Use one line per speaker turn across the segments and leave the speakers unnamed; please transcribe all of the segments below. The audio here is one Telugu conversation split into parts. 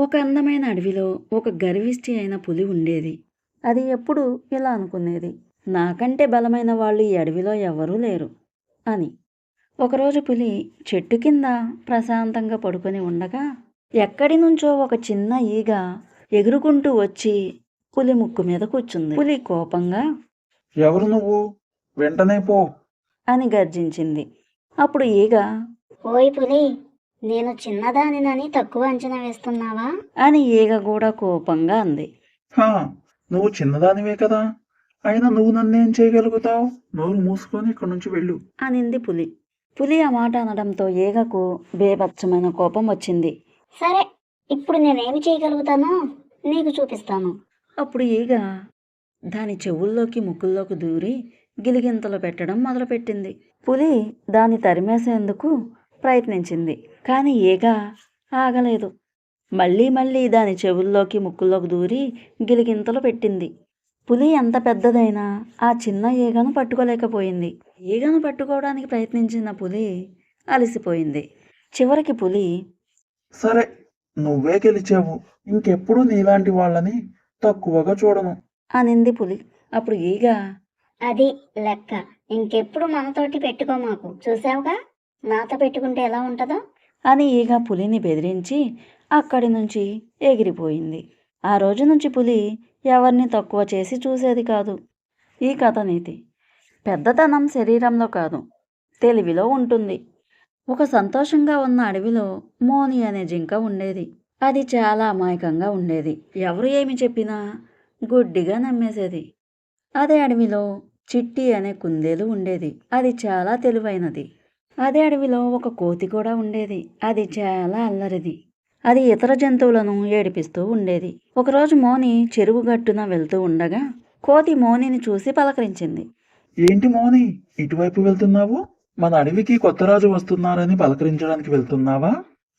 ఒక అందమైన అడవిలో ఒక గర్విష్టి అయిన పులి ఉండేది. అది ఎప్పుడు ఇలా అనుకునేది నాకంటే బలమైన వాళ్ళు ఈ అడవిలో ఎవరూ లేరు అని. ఒకరోజు పులి చెట్టు కింద ప్రశాంతంగా పడుకొని ఉండగా ఎక్కడి నుంచో ఒక చిన్న ఈగ ఎగురుకుంటూ వచ్చి పులి ముక్కు మీద కూర్చుంది. పులి కోపంగా
ఎవరు నువ్వు? వెంటనే పో
అని గర్జించింది. అప్పుడు ఈగ
ఓయ్ పులి నేను చిన్నదానినని తక్కువ అంచనా వేస్తున్నావా?
అని ఈగ కూడా కోపంగా అంది.
హా నువ్వు చిన్నదానివే కదా. అయినా నువ్వు నన్నేం చేయగలుగుతావు? నోరు మూసుకొని ఇక్కడి నుంచి వెళ్ళు.
అనింది పులి. పులి ఆ మాట అనడంతో ఈగకు బేభత్సమైన కోపం వచ్చింది.
సరే ఇప్పుడు నేనేమి చేయగలుగుతానో నీకు చూపిస్తాను.
అప్పుడు ఈగ దాని చెవుల్లోకి ముక్కుల్లోకి దూరి గిలిగింతలు పెట్టడం మొదలుపెట్టింది. పులి దాన్ని తరిమేసేందుకు ప్రయత్నించింది. కానీ ఈగ ఆగలేదు. మళ్ళీ మళ్ళీ దాని చెవుల్లోకి ముక్కుల్లోకి దూరి గిలిగింతలు పెట్టింది. పులి ఎంత పెద్దదైనా ఆ చిన్న ఈగను పట్టుకోలేకపోయింది. ఈగను పట్టుకోవడానికి ప్రయత్నించిన పులి అలసిపోయింది. చివరికి పులి
సరే నువ్వే గెలిచావు. ఇంకెప్పుడు నీలాంటి వాళ్ళని తక్కువగా చూడను.
అనింది పులి. అప్పుడు ఈగ
అది లెక్క. ఇంకెప్పుడు మనతోటి పెట్టుకో మాకు. చూసావుగా? నాతో పెట్టుకుంటే ఎలా ఉంటుందో?
అని ఈగ పులిని బెదిరించి అక్కడి నుంచి ఎగిరిపోయింది. ఆ రోజు నుంచి పులి ఎవరిని తక్కువ చేసి చూసేది కాదు. ఈ కథ నీతి. పెద్దతనం శరీరంలో కాదు. తెలివిలో ఉంటుంది. ఒక సంతోషంగా ఉన్న అడవిలో మోని అనే జింక ఉండేది. అది చాలా అమాయకంగా ఉండేది. ఎవరు ఏమి చెప్పినా గుడ్డిగా నమ్మేసేది. అదే అడవిలో చిట్టి అనే కుందేలు ఉండేది. అది చాలా తెలివైనది. అదే అడవిలో ఒక కోతి కూడా ఉండేది. అది చాలా అల్లరిది. అది ఇతర జంతువులను ఏడిపిస్తూ ఉండేది. ఒకరోజు మోని చెరువు గట్టున వెళ్తూ ఉండగా కోతి మోనిని చూసి పలకరించింది.
ఏంటి మోని ఇటువైపు వెళ్తున్నావు? మన అడవికి కొత్త రాజు వస్తున్నారని పలకరించడానికి వెళ్తున్నావా?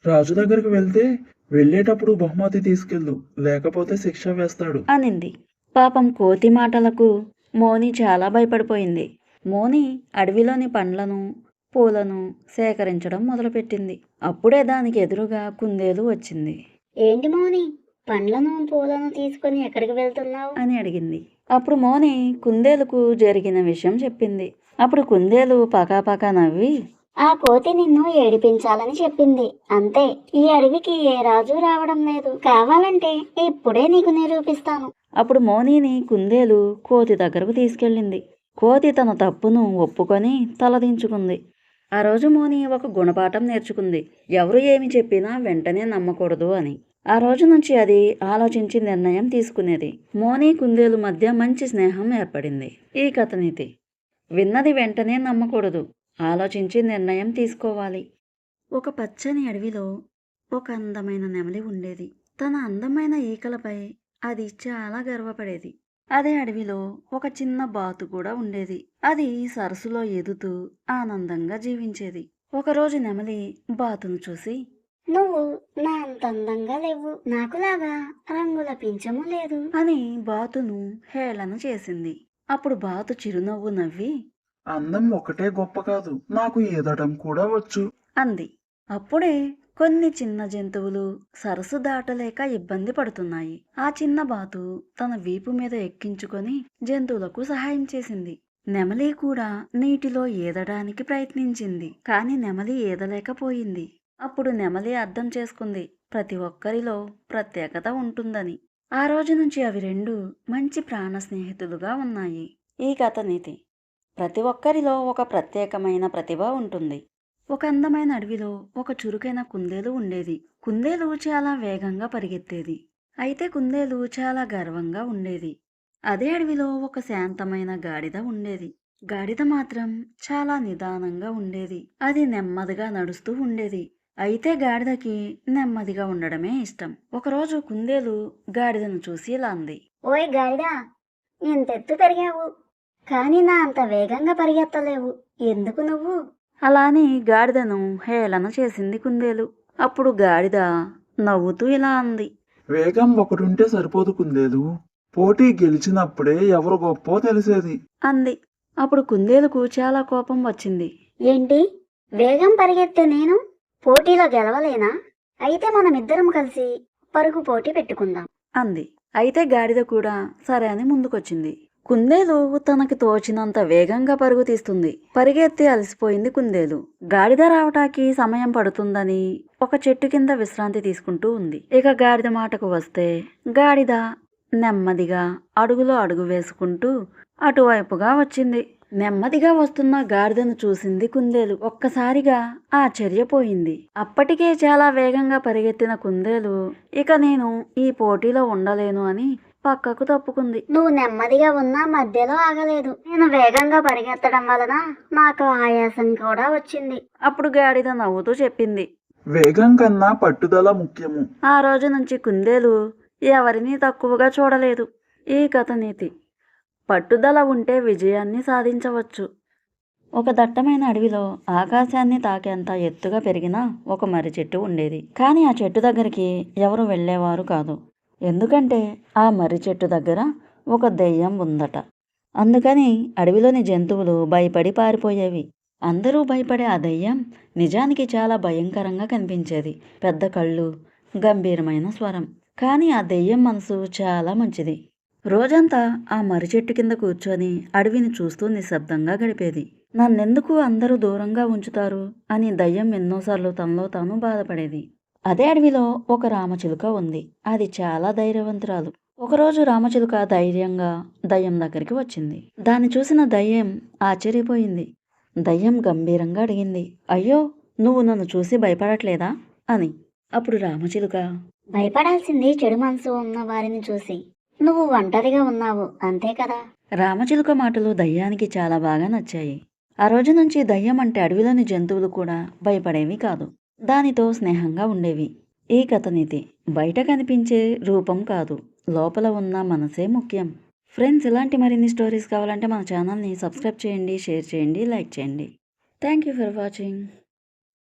రాజు దగ్గరికి వెళ్తే వెళ్ళేటప్పుడు బహుమతి తీసుకెళ్ళు లేకపోతే శిక్ష వేస్తాడు.
అనింది. పాపం కోతి మాటలకు మోని చాలా భయపడిపోయింది. మోని అడవిలోని పండ్లను పూలను సేకరించడం మొదలుపెట్టింది. అప్పుడే దానికి ఎదురుగా కుందేలు వచ్చింది.
ఏంటి మౌని? పండ్లను పూలను తీసుకొని ఎక్కడికి వెళ్తున్నావు?
అని అడిగింది. అప్పుడు మోని కుందేలుకు జరిగిన విషయం చెప్పింది. అప్పుడు కుందేలు పకాపకా నవ్వి
ఆ కోతి నిన్ను ఏడిపించాలని చెప్పింది. అంతే ఈ అడవికి ఏ రాజు రావడం లేదు. కావాలంటే ఇప్పుడే నీకు నిరూపిస్తాను.
అప్పుడు మోనీని కుందేలు కోతి దగ్గరకు తీసుకెళ్ళింది. కోతి తన తప్పును ఒప్పుకొని తలదించుకుంది. ఆ రోజు మోని ఒక గుణపాఠం నేర్చుకుంది. ఎవరు ఏమి చెప్పినా వెంటనే నమ్మకూడదు అని. ఆ రోజు నుంచి అది ఆలోచించి నిర్ణయం తీసుకునేది. మోని కుందేలు మధ్య మంచి స్నేహం ఏర్పడింది. ఈ కథనీతి విన్నది వెంటనే నమ్మకూడదు. ఆలోచించి నిర్ణయం తీసుకోవాలి. ఒక పచ్చని అడవిలో ఒక అందమైన నెమలి ఉండేది. తన అందమైన ఈకలపై అది చాలా గర్వపడేది. అదే అడవిలో ఒక చిన్న బాతు కూడా ఉండేది. అది సరస్సులో ఎదుతూ ఆనందంగా జీవించేది. ఒకరోజు నెమలి బాతును చూసి
నువ్వు నా అంత అందంగా లేవు. నాకులాగా రంగుల పింఛము లేదు.
అని బాతును హేళన చేసింది. అప్పుడు బాతు చిరునవ్వు నవ్వి
అందం ఒకటే గొప్ప కాదు. నాకు ఈదటం కూడా వచ్చు.
అంది. అప్పుడే కొన్ని చిన్న జంతువులు సరస్సు దాటలేక ఇబ్బంది పడుతున్నాయి. ఆ చిన్న బాతు తన వీపు మీద ఎక్కించుకొని జంతువులకు సహాయం చేసింది. నెమలి కూడా నీటిలో ఈదడానికి ప్రయత్నించింది కాని నెమలి ఈదలేకపోయింది అప్పుడు నెమలి అర్థం చేసుకుంది ప్రతి ఒక్కరిలో ప్రత్యేకత ఉంటుందని. ఆ రోజు నుంచి అవి రెండు మంచి ప్రాణ స్నేహితులుగా ఉన్నాయి. ఈ కథ నీతి. ప్రతి ఒక్కరిలో ఒక ప్రత్యేకమైన ప్రతిభ ఉంటుంది. ఒక అందమైన అడవిలో ఒక చురుకైన కుందేలు ఉండేది. కుందేలు చాలా వేగంగా పరిగెత్తేది. అయితే కుందేలు చాలా గర్వంగా ఉండేది. అదే అడవిలో ఒక శాంతమైన గాడిద ఉండేది. గాడిద మాత్రం చాలా నిదానంగా ఉండేది. అది నెమ్మదిగా నడుస్తూ ఉండేది. అయితే గాడిదకి నెమ్మదిగా ఉండడమే ఇష్టం. ఒకరోజు కుందేలు గాడిదను చూసి ఇలా అంది
ఓయ్ గాడిద ఇంతెత్తు పెరిగావు. కానీ నా అంత వేగంగా పరిగెత్తలేవు. ఎందుకు నువ్వు?
అలాని గాడిదను హేళన చేసింది కుందేలు. అప్పుడు గాడిద నవ్వుతూ ఇలా అంది.
వేగం ఒకటుంటే సరిపోదు కుందేలు. పోటీ గెలిచినప్పుడే ఎవరు గొప్పో తెలిసేది.
అంది. అప్పుడు కుందేలుకు చాలా కోపం వచ్చింది.
ఏంటి? వేగం పరిగెత్తే నేను పోటీలో గెలవలేనా? అయితే మనమిద్దరం కలిసి పరుగు పోటీ పెట్టుకుందాం.
అంది. అయితే గాడిద కూడా సరే అని ముందుకొచ్చింది. కుందేలు తనకి తోచినంత వేగంగా పరుగు తీస్తుంది. పరిగెత్తి అలసిపోయింది కుందేలు. గాడిద రావటానికి సమయం పడుతుందని ఒక చెట్టు కింద విశ్రాంతి తీసుకుంటూ ఉంది. ఇక గాడిద మాటకు వస్తే గాడిద నెమ్మదిగా అడుగులో అడుగు వేసుకుంటూ అటువైపుగా వచ్చింది. నెమ్మదిగా వస్తున్న గాడిదను చూసింది కుందేలు. ఒక్కసారిగా ఆశ్చర్యపోయింది. అప్పటికే చాలా వేగంగా పరిగెత్తిన కుందేలు ఇక నేను ఈ పోటీలో ఉండలేను అని పక్కకు తప్పుకుంది.
నువ్వు నెమ్మదిగా ఉన్నా మధ్యలో ఆగలేదు. నేను వేగంగా పరిగెత్తడం వలన నాకు ఆయాసం కూడా వచ్చింది.
అప్పుడు గాడిద నవ్వుతూ చెప్పింది.
వేగం కన్నా పట్టుదల ముఖ్యము.
ఆ రోజు నుంచి కుందేలు ఎవరినీ తక్కువగా చూడలేదు. ఈ కథ నీతి. పట్టుదల ఉంటే విజయాన్ని సాధించవచ్చు. ఒక దట్టమైన అడవిలో ఆకాశాన్ని తాకేంత ఎత్తుగా పెరిగిన ఒక మర్రి చెట్టు ఉండేది. కానీ ఆ చెట్టు దగ్గరికి ఎవరు వెళ్ళేవారు కాదు. ఎందుకంటే ఆ మర్రి చెట్టు దగ్గర ఒక దెయ్యం ఉందట. అందుకని అడవిలోని జంతువులు భయపడి పారిపోయేవి. అందరూ భయపడే ఆ దెయ్యం నిజానికి చాలా భయంకరంగా కనిపించేది. పెద్ద కళ్ళు గంభీరమైన స్వరం. కానీ ఆ దెయ్యం మనసు చాలా మంచిది. రోజంతా ఆ మర్రి చెట్టు కింద కూర్చొని అడవిని చూస్తూ నిశ్శబ్దంగా గడిపేది. నన్నెందుకు అందరూ దూరంగా ఉంచుతారు అని దయ్యం ఎన్నోసార్లు తనలో తాను బాధపడేది. అదే అడవిలో ఒక రామచిలుక ఉంది. అది చాలా ధైర్యవంతురాలు. ఒకరోజు రామచిలుక ధైర్యంగా దయ్యం దగ్గరికి వచ్చింది. దాన్ని చూసిన దయ్యం ఆశ్చర్యపోయింది. దయ్యం గంభీరంగా అడిగింది అయ్యో నువ్వు నన్ను చూసి భయపడట్లేదా? అని. అప్పుడు రామచిలుక
భయపడాల్సింది చెడు మనసు ఉన్న వారిని చూసి. నువ్వు ఒంటరిగా ఉన్నావు అంతే కదా?
రామచిలుక మాటలు దయ్యానికి చాలా బాగా నచ్చాయి. ఆ రోజు నుంచి దయ్యం అంటే అడవిలోని జంతువులు కూడా భయపడేవి కాదు. దానితో స్నేహంగా ఉండేవి. ఈ కథనిది బయట కనిపించే రూపం కాదు. లోపల ఉన్న మనసే ముఖ్యం. ఫ్రెండ్స్ ఇలాంటి మరిన్ని స్టోరీస్ కావాలంటే మన ఛానల్ని సబ్స్క్రైబ్ చేయండి షేర్ చేయండి లైక్ చేయండి. Thank you for watching.